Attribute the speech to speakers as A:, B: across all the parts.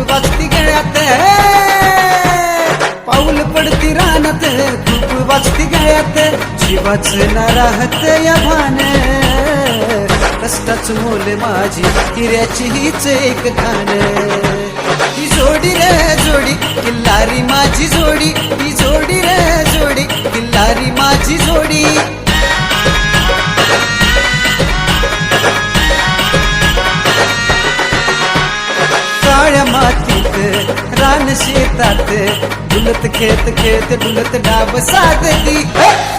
A: खूप वाजती गळ्यात पाऊल पडती रानात खूप वाजती गळ्यात जीवाच ना राहत या भान. कष्टाच मोल माझी हिऱ्याची हीच एक खाण ही जोडी रे जोडी किल्लारी माझी जोडी ही जोडी रे जोडी. रान शेतात. डुलत खेळत खेळत डुलत डाब साधती.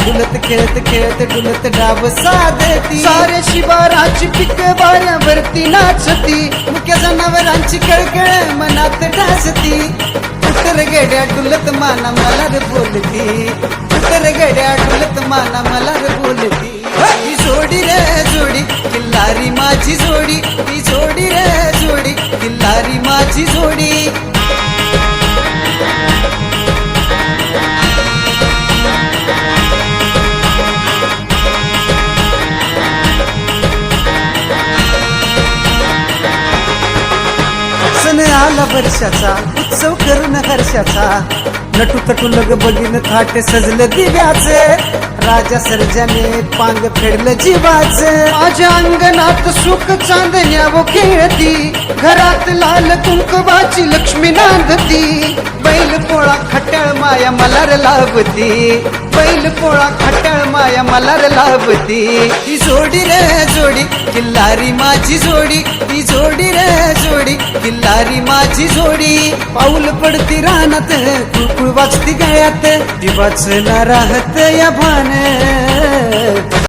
A: डुलत खेळत खेळत डुलत डाब साधती. साऱ्या शिवाराची पिक वाऱ्यावरती नाचती. मुख्य जनावरांची कळकळ मनात ढासती उतर गेड्या डुलत माना मला रे बोलती. उतर गेड्या डुलत माना मला रे बोलती ही जोडी रे जोडी किल्लारी माझी जोडी. ही जोडी रे जोडी किल्लारी माझी जोडी. सण आला वर्षाचा उत्सव करून हर्षाचा. नटू तटू लग बगीन थाट सजलं दिव्याचे. राजा सर्जाने पांग फेडलं जीवाचे. माझ्या अंगणात सुख चांदण्या व खेळती. घरात लाल कुंकवाची लक्ष्मी नांदती. बैल पोळा खट्याळ माया मलार लाभती बैल पोळा खट्याळ माया मलार लाभती ही जोडी रे जोडी किल्लारी माझी जोडी. ही जोडी रे जोडी किल्लारी माझी जोडी. पाऊल पडती रानात कुळकुळ वाचती गळ्यात. ती ना राहत या भान